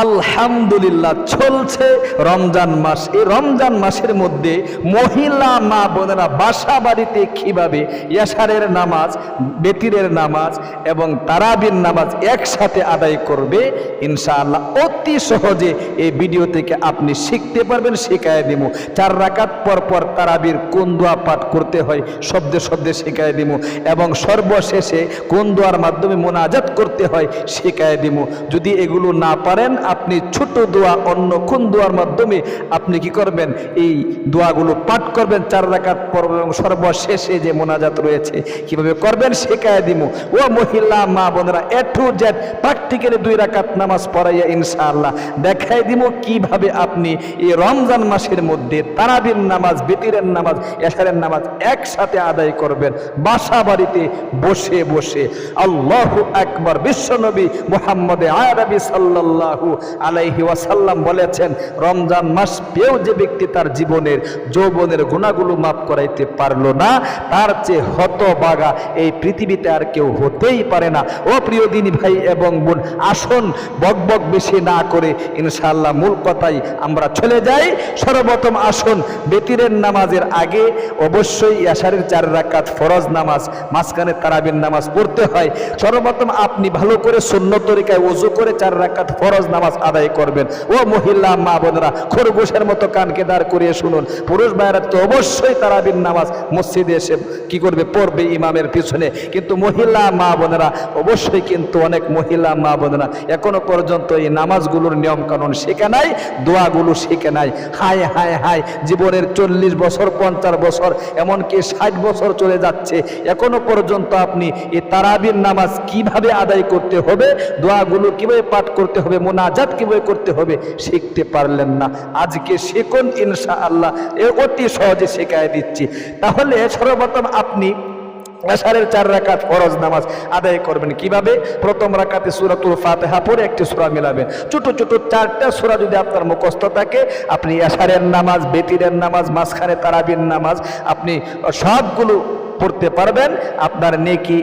আলহামদুলিল্লাহ, চলছে রমজান মাস। এই রমজান মাসের মধ্যে মহিলা মা বোনেরা বাসা বাড়িতে কীভাবে ইয়াসারের নামাজ, বেতিরের নামাজ এবং তারাবির নামাজ একসাথে আদায় করবে, ইনশাআল্লাহ অতি সহজে এই ভিডিও থেকে আপনি শিখতে পারবেন শেখায় দিব। চার রাকাত পর পর তারাবির কোন দোয়া পাঠ করতে হয়, শব্দে শব্দে শেখায় দিব এবং সর্বশেষে কোন দোয়ার মাধ্যমে মোনাজাত করতে হয় শেখায় দিব। যদি এগুলো না পারেন আপনি ছোট দোয়া, অন্য কোন দোয়ার মাধ্যমে আপনি কি করবেন? এই দোয়াগুলো পাঠ করবেন চার রাকাত পর এবং সর্বশেষে যে মোনাজাত রয়েছে, কীভাবে করবেন শেখায় দিব ও মহিলা, মা বোনেরা, এ টু জেড প্র্যাকটিক্যালি দুই রাকাত নামাজ পড়াইয়া ইনশাআল্লাহ দেখাই দিব কীভাবে আপনি এই রমজান মাসের মধ্যে তারাবির নামাজ, বেতিরের নামাজ, এশারের নামাজ একসাথে আদায় করবেন। বাসা বাড়িতে বসে বসে আল্লাহ একবার বিশ্বনবী মোহাম্মদ আরবি সাল্লাল্লাহু আলাইহি ওয়াসাল্লাম বলেছেন, রমজান মাস পেয়েও যে ব্যক্তি তার জীবনের যৌবনের গুণাগুলো মাফ করাইতে পারল না, তার চেয়ে হতবাগা এই পৃথিবীতে আর কেউ হতেই পারে না। ও প্রিয় দিনী ভাই এবং বোন, আসুন বক বক বেশি না করে ইনশাআল্লাহ মূল কথাই আমরা চলে যাই। সর্বপ্রথম আসন বেতিরের নামাজের আগে অবশ্যই ইয়াসারের চার রাকাত ফরজ নামাজ, মাঝখানে তারাবির নামাজ পড়তে হয়। সর্বপ্রথম আপনি ভালো করে শূন্য তরিকায় ওজু করে চার রাকাত ফরজ নামাজ আদায় করবেন। ও মহিলা, মা বোনেরা, খরগোশের মতো কানকে দাঁড় করিয়ে শুনুন। পুরুষ ভাইয়েরা তো অবশ্যই তারাবির নামাজ মসজিদে এসে কি করবে? পড়বে ইমামের পিছনে। কিন্তু মহিলা, মা বোনেরা, অবশ্যই কিন্তু অনেক মহিলা, মা বোনেরা এখনও পর্যন্ত এই নামাজগুলোর নিয়ম কানুন শেখে নাই, দোয়াগুলো শিখে নাই। হায় হায় হায়, জীবনের চল্লিশ বছর, পঞ্চাশ বছর, এমনকি ষাট বছর চলে যাচ্ছে। এখনও পর্যন্ত আপনি এই তারাবির নামাজ কীভাবে আদায় করতে হবে? দোয়াগুলো কীভাবে পাঠ করতে হবে? মোনাজাত কীভাবে করতে হবে, শিখতে পারলেন না। আজকে শিখুন ইনশা আল্লাহ এ অতি সহজে শেখায় দিচ্ছি। তাহলে সর্বপ্রথম আপনি আশারের চার রাকাত ফরজ নামাজ আদায় করবেন। কীভাবে? প্রথম রাকাতে সুরাতুল ফাতেহা পড়ে একটি সূরা মিলাবেন। ছোট ছোট চারটা সূরা যদি আপনার মুখস্থ থাকে, আপনি আশারের নামাজ, বেতিরের নামাজ, মাঝখানে তারাবির নামাজ, আপনি সবগুলো পড়তে পারবেন। আপনার নেকি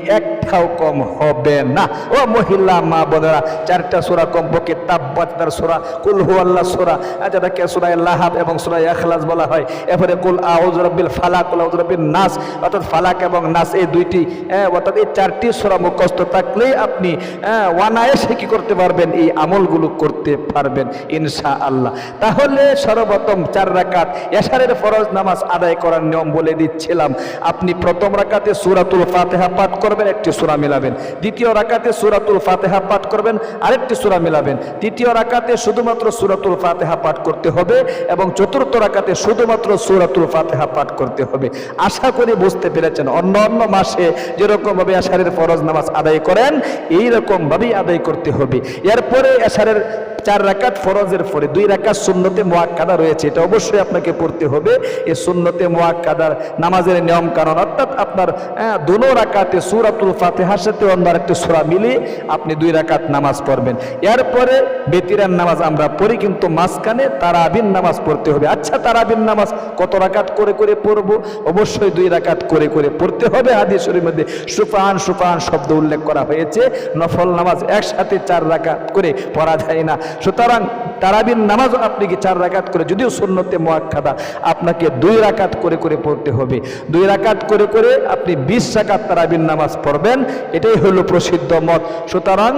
একটাও কম হবে না। ও মহিলা মা বোনেরা চারটা সোরা কমপক্ষে তাব্বাতার সোরা কুল হু আল্লাহ সোরা যেটাকে সোরায় লাহাব এবং সোরায় আখলাস বলা হয়? এরপরে কুল আউজ রব্বিল ফালাক কুল আউজ রব্বিল নাস অর্থাৎ ফালাক এবং নাস এই দুইটি হ্যাঁ, অর্থাৎ এই চারটি সোরা মুখস্থ থাকলেই আপনি হ্যাঁ, ওয়ানায়েসে কি করতে পারবেন? এই আমলগুলো করতে পারবেন ইনশা আল্লাহ তাহলে সর্বপ্রথম চার রাকাত এশারের ফরজ নামাজ আদায় করার নিয়ম বলে দিচ্ছিলাম। আপনি প্রথম রাকাতে সুরাতুল ফাতেহা পাঠ করবেন একটি সূরা মিলাবেন। দ্বিতীয় রাকাতে সুরাতুল ফাতেহা পাঠ করবেন আরেকটি সুরা মিলাবেন। তৃতীয় রাকাতে শুধুমাত্র সুরাতুল ফাতেহা পাঠ করতে হবে এবং চতুর্থ রাকাতে শুধুমাত্র সুরাতুল ফাতেহা পাঠ করতে হবে। আশা করি বুঝতে পেরেছেন অন্য অন্য মাসে যেরকমভাবে আষাঢ়ের ফরজ নামাজ আদায় করেন এই রকমভাবেই আদায় করতে হবে। এরপরে আষাঢ়ের চার রাকাত ফরজের পরে দুই রাকাত সুন্নতে মোয়াক্কাদা রয়েছে এটা অবশ্যই আপনাকে পড়তে হবে। এই সুন্নতে মোয়াক্কাদার নামাজের নিয়ম কারণ অর্থাৎ আপনার হ্যাঁ, দুনো রাকাতে সুরাতুল ফাতেহার সাথে অন্য আরেকটি সুরা মিলিয়ে আপনি দুই রাকাত নামাজ পড়বেন। এরপরে বেতিরান নামাজ আমরা পড়ি, কিন্তু মাঝখানে তারাবিন নামাজ পড়তে হবে। আচ্ছা তারাবিন নামাজ কত রাকাত করে করে পড়ব? অবশ্যই দুই রাকাত করে করে পড়তে হবে। হাদিসের মধ্যে সুফান সুফান শব্দ উল্লেখ করা হয়েছে, নফল নামাজ একসাথে চার রাকাত করে পড়া যায় না। সুতরাং তারাবিন নামাজ আপনি কি চার রাকাত করে, যদিও সুন্নতে মোয়াক্ষাদা আপনাকে দুই রাকাত করে করে পড়তে হবে। দুই রাকাত করে করে আপনি বিশ রাকাত তারাবিন নামাজ পড়বেন, এটাই হলো প্রসিদ্ধ মত। সুতরাং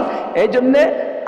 এই জন্যে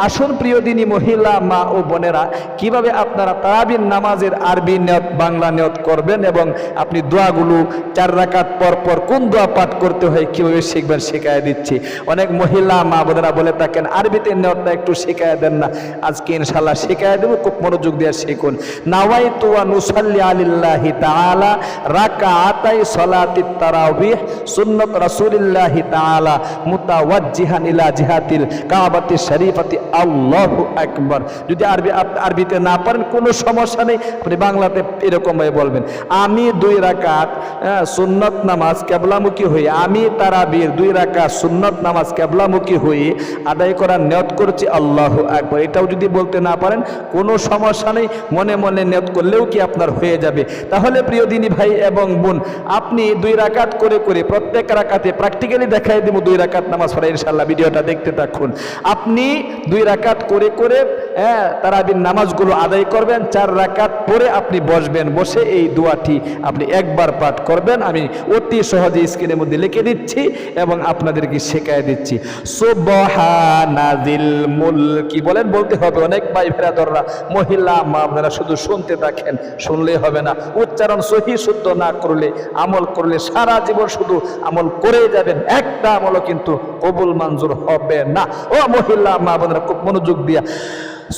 আসুন প্রিয় দিনী মহিলা, মা ও বোনেরা, কীভাবে আপনারা তারাবিন নামাজের আরবি নিয়ত, বাংলা নিয়ত করবেন এবং আপনি দোয়াগুলো চার রাকাত পর পর কোন দোয়া পাঠ করতে হয়, কীভাবে শিখবেন শেখায় দিচ্ছি। অনেক মহিলা, মা বোনেরা বলে থাকেন, আরবিতে নিয়তটা একটু শেখায় দেন না। আজকে ইনশাল্লাহ শেখায় দেবো, খুব মনোযোগ দিয়ে শিখুন। নাওয়াই তুয়া নুসাল্লি আলিল্লাহি তাআলা রাকা আতাই সলাতিত তারাবিহ সুন্নত রাসূলিল্লাহি তাআলা মুতাওয়াজ্জিহান ইলা জিহাতিল কাবাতি শরীফাতি আল্লাহু আকবার। যদি আরবি আরবিতে না পারেন কোনো সমস্যা নেই। আপনি বাংলাতে এরকম ভাবে বলবেন আমি দুই রাকাত হ্যাঁ, সুন্নত নামাজ কেবলামুখী হয়ে আমি তারাবির দুই রাকাত সুন্নত নামাজ কেবলামুখী হয়ে আদায় করার নিয়ত করছি আল্লাহু আকবার। এটাও যদি বলতে না পারেন কোনো সমস্যা নেই। মনে মনে নিয়ত করলেও কি আপনার হয়ে যাবে? তাহলে প্রিয় দিনী ভাই এবং বোন আপনি দুই রাকাত করে করে প্রত্যেক রাকাতে প্র্যাকটিক্যালি দেখাই দিব দুই রাকাত নামাজ পড়া ইনশাল্লাহ ভিডিওটা দেখতে থাকুন। আপনি দুই রাকাত করে করে হ্যাঁ তারাবির নামাজগুলো আদায় করবেন, চার রাকাত পরে আপনি বসবেন, বসে এই দোয়াটি আপনি একবার পাঠ করবেন। আমি অতি সহজে স্ক্রিনের মধ্যে লিখে দিচ্ছি এবং আপনাদেরকে শেখায় দিচ্ছি। সুবহানাজিল মুলকি, বলেন, বলতে হবে অনেক ভাই ফেরাদররা মহিলা, মা আপনারা শুধু শুনতে থাকেন শুনলে হবে না। উচ্চারণ সহি শুদ্ধ না করলে, আমল করলে সারা জীবন শুধু আমল করে যাবেন, একটা আমলও কিন্তু কবুল, মঞ্জুর হবে না। ও মহিলা, মা বোনেরা, খুব মনোযোগ দিয়া।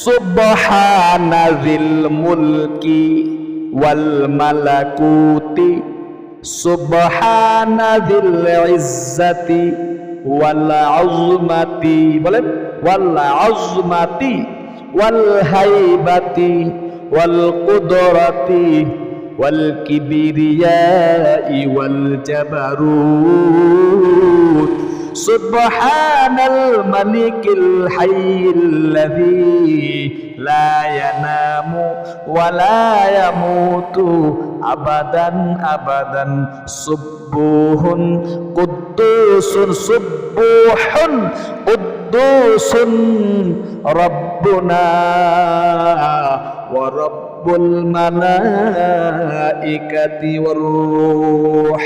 সুবহানাজিল মুলকি ওয়াল মালাকুতি সুবহানাজিল ইজ্জাতি ওয়াল আযমাতি বলেন ওয়াল আযমাতি ওয়াল হাইবাতি ওয়াল কুদরাতি والكبرياء والجبروت سبحان الملك الحي الذي لا ينام ولا يموت أبدا أبدا. سبوح قدوس سبوح قدوس ربنا ورب الملائكة والروح.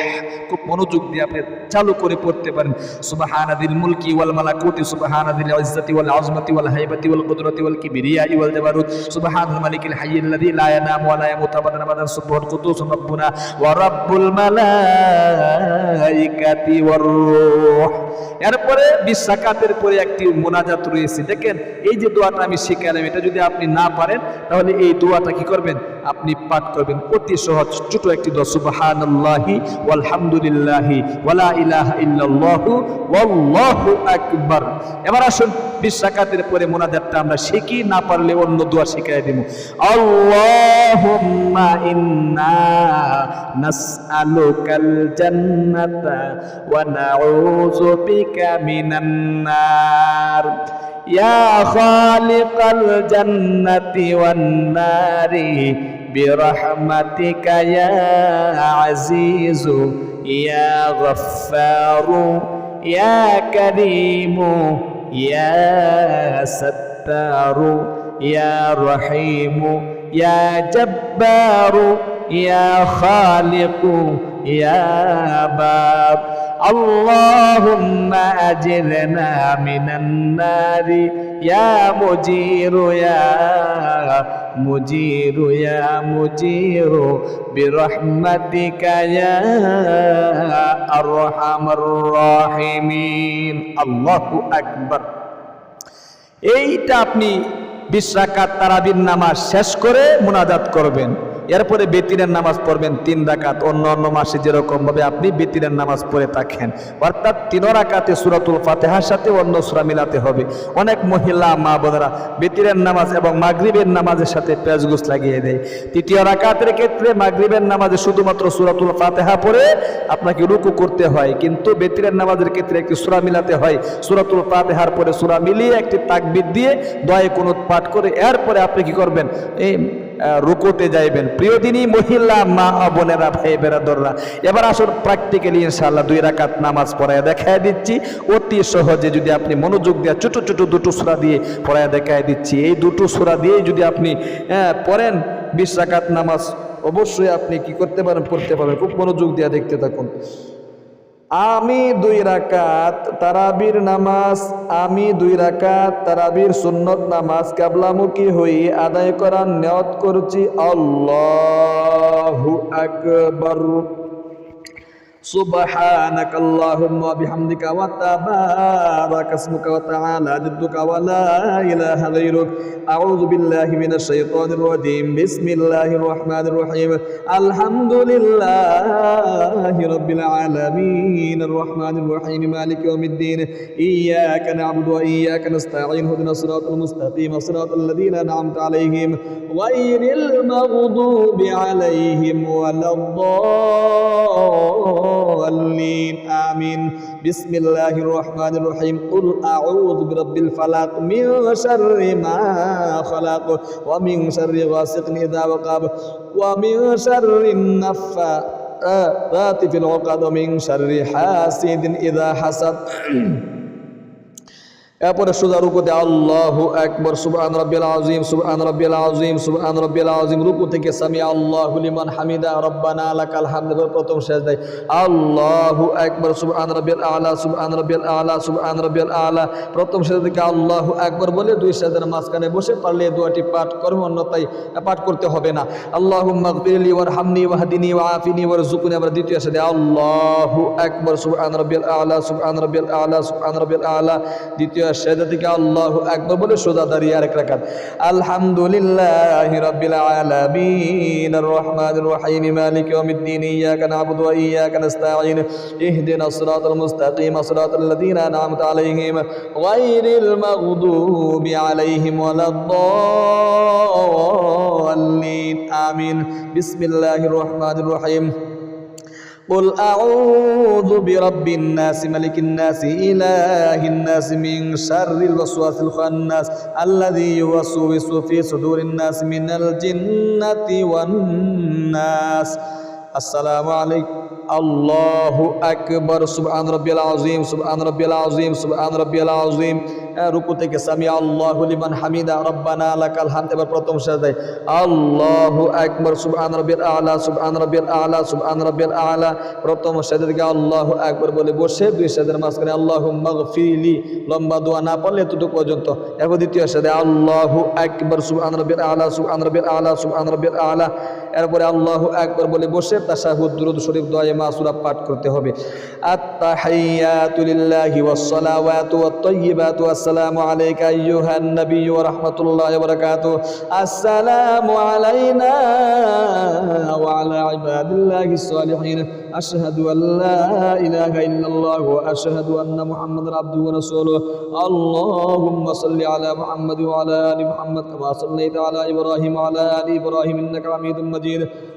খুব মনোযোগ দিয়ে আপনি চালু করে পড়তে পারেন। সুবহানাদিল মুলকি ওয়াল মালাকুতি সুবহানাদিল ইজ্জতি ওয়াল আযমতি ওয়াল হাইবাতি ওয়াল কুদরতি ওয়াল কিবরিয়াই ওয়াল জাবারুত। সুবহানাল মালিকিল হাইয়িল লাযী লা ইয়ানামু ওয়া লা ইয়ামুতু আবাদান আবাদান। সুবহান কুদ্দুস রাব্বুনা ওয়া রাব্বুল মালাইকাতি ওয়ার রূহ। এরপরে বিশ রাকাতের পরে একটি মোনাজাত রয়েছে। দেখেন, এই যে দোয়াটা আমি শিখালাম, এটা যদি আপনি না পারেন, তাহলে এই দোয়াটা কি করবেন? আপনি পাঠ করবেন। অতি সহজ, ছোট একটি দোয়া ওয়ালা ওয়াল্লাহু এবার আসুন, বিশ রাকাতের পরে মোনাজাতটা আমরা শিখি, না পারলে অন্য দোয়া শিখাই দেব। নার। يا خالق الجنة والنار برحمتك يا عزيز يا غفار يا كريم يا ستار يا رحيم يا جبار يا خالق يا باب اللهم أجرنا من النار يا مجير يا مجير يا مجير برحمتك يا أرحم الراحمين الله أكبر এইটা আপনি বিশ রাকাত তারাবির নামাজ শেষ করে মুনাজাত করবেন এরপরে বেতিরের নামাজ পড়বেন তিন রাকাত, অন্য অন্য মাসে যেরকম ভাবে আপনি বেতিরের নামাজ পড়ে থাকেন। অর্থাৎ তিন রাকাতে সুরাতুল ফাতেহার সাথে অন্য সুরা মিলাতে হবে। অনেক মহিলা, মা বোনেরা বেতিরের নামাজ এবং মাগরিবের নামাজের সাথে পেঁয়াজগুস লাগিয়ে দেয়। তৃতীয় রাকাতের ক্ষেত্রে মাগরিবের নামাজে শুধুমাত্র সুরাতুল ফাতেহা পড়ে আপনাকে রুকু করতে হয়, কিন্তু বেতিরের নামাজের ক্ষেত্রে একটি সুরা মিলাতে হয়। সুরাতুল ফাতেহার পরে সুরা মিলিয়ে একটি তাকবির দিয়ে দয়ে কোনো পাঠ করে এরপরে আপনি কি করবেন? এই রুকুতে যাইবেন। প্রিয় দিনই মহিলা মা বোনেরা ভাই বেরাদররা এবার আসুন প্র্যাকটিক্যালি ইনশাল্লাহ দুই রাকাত নামাজ পড়ায় দেখায় দিচ্ছি। অতি সহজে যদি আপনি মনোযোগ দিয়ে ছোট ছোট দুটো সুরা দিয়ে পড়ায় দেখায় দিচ্ছি। এই দুটো সুরা দিয়ে যদি আপনি হ্যাঁ, পড়েন বিশ রাকাত নামাজ অবশ্যই আপনি কি করতে পারেন পড়তে পারবেন। খুব মনোযোগ দিয়ে দেখতে থাকুন। আমি দুই রাকাত তারাবির নামাজ, আমি দুই রাকাত তারাবির সুন্নত নামাজ কাবলামুখী হই আদায় করার নিয়ত করছি। আল্লাহু আকবার। سبحانك اللهم وبحمدك وتبارك اسمك وتعالى جدك ولا إله غيرك. أعوذ بالله من الشيطان الرجيم. بسم الله الرحمن الرحيم. الحمد لله رب العالمين. الرحمن الرحيم. مالك يوم الدين. إياك نعبد وإياك نستعين. هدنا الصراط المستقيم. صراط الذين أنعمت عليهم. غير المغضوب عليهم ولا الضالين. آمين. بسم الله الرحمن الرحيم قل أعوذ برب الفلق من شر ما خلق ومن شر غاسق إذا وقب ومن شر النفاثات في العقد ومن شر حاسد إذا حسد এরপরে সোজা রুকুতে আল্লাহ একবার সুবহান রাব্বিল আযীম, সুবহান রাব্বিল আযীম, সুবহান রাব্বিল আযীম, রুকু থেকে সামি আল্লাহু লিমান হামিদা, রব্বানা লাকাল হামদ প্রথম সেজদায় আল্লাহু একবার সুবহান রাব্বিল আলা, সুবহান রাব্বিল আলা, সুবহান রাব্বিল আলা। প্রথম সেজদা থেকে আল্লাহু একবার বলে দুই সেজদার মাঝখানে বসে পারলে দোয়াটি পাঠ করবে, অন্যথায় পাঠ করতে হবে না। আল্লাহুম্মা গফিরলি ওয়ারহামনি ওয়াহদিনি ওয়াআফিনি ওয়ারযুকনি। আবার দ্বিতীয় সেজদায় আল্লাহু একবার সুবহান রাব্বিল আলা, সুবহান রাব্বিল আলা, সুবহান রাব্বিল আলা। দ্বিতীয় সেজদা থেকে আল্লাহু আকবার বলে সোজা দাঁড়িয়ে আরেক রাকাত। আলহামদুলিল্লাহি রাব্বিল আলামিন আর রহমানির রহিম, মালিক ইয়াউমিদ্দিন, ইয়াকা না'বুদু ওয়া ইয়াকা নাস্তাঈন ইহদিনাস সিরাতাল মুস্তাকিম সিরাতাল লাযীনা আন'আমতা আলাইহিম গায়রিল মাগদুবি আলাইহিম ওয়ালাদ-দাল্লিন আমিন বিসমিল্লাহির রহমানির রহিম قل أعوذ برب الناس ملك الناس إله الناس من شر الوسواس الخناس الذي يوسوس في صدور الناس من الجنة والناس. السلام عليكم. الله أكبر. سبحان ربي العظيم سبحان ربي العظيم سبحان ربي العظيم. রুকু থেকে সামি আল্লাহ লিমান হামিদা, রব্বানা লাকাল হামদ, এবার প্রথম সাজদায় আল্লাহু আকবার, সুবহান রাব্বিল আলা, সুবহান রাব্বিল আলা, সুবহান রাব্বিল আলা। প্রথম সাজদা থেকে আল্লাহু আকবার বলে বসে, দুই সাজদার মাঝখানে আল্লাহুম্মা গফিরলি, লম্বা দোয়া না পড়লে এতটুকু পর্যন্ত। এরপর দ্বিতীয় সাজদায় আল্লাহু আকবার, সুবহান রাব্বিল আলা, সুবহান রাব্বিল আলা, সুবহান রাব্বিল আলা। এরপরে আল্লাহু আকবার বলে বসে, তাশাহুদ, দুরূদ শরীফ দোয়া মাসুরা পাঠ করতে হবে। আত্তাহিয়াতু লিল্লাহি ওয়াস সালাওয়াতু ওয়াত তাইয়্যিবাতু আসসালামু আলাইকা আইয়ুহান নাবিয়্যু ওয়া রাহমাতুল্লাহি ওয়া বারাকাতুহু আসসালামু আলাইনা ওয়া আলা ইবাদিল্লাহিস সালিহিন আশহাদু আল লা ইলাহা ইল্লাল্লাহ ওয়া আশহাদু আন্না মুহাম্মাদান আবদুহু ওয়া রাসূলুহু আল্লাহুম্মা সাল্লি আলা মুহাম্মাদ ওয়া আলা আলি মুহাম্মাদ কামা সাল্লাইতা আলা ইব্রাহিম ওয়া আলা আলি ইব্রাহিম ইন্নাকা হামিদুম মাজিদ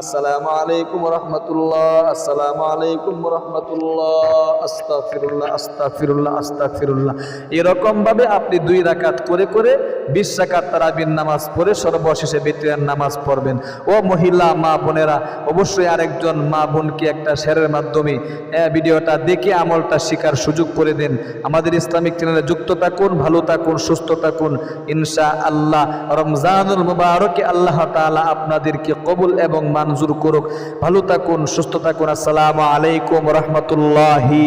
আসসালামু আলাইকুম রহমতুল্লাহ, আসসালামু আলাইকুম রহমতুল্লাহ, আস্তাগফিরুল্লাহ আস্তাগফিরুল্লাহ আস্তাগফিরুল্লাহ। এরকম ভাবে আপনি দুই রাকাত করে করে বিশ রাকাত তারাবির নামাজ পড়ে সর্বশেষে বেতরিয়ার নামাজ পড়বেন। ও মহিলা, মা বোনেরা, অবশ্যই আরেকজন মা বোনকে একটা শেয়ারের মাধ্যমে ভিডিওটা দেখে আমলটা শেখার সুযোগ করে দেন। আমাদের ইসলামিক চ্যানেলে যুক্ত থাকুন, ভালো থাকুন, সুস্থ থাকুন। ইনশা আল্লাহ রমজানুল মুবারকে আল্লাহ তাআলা আপনাদেরকে কবুল এবং মঞ্জুর করুক। ভালো থাকুন সুস্থ থাকুন। আসসালামু আলাইকুম রহমতুল্লাহি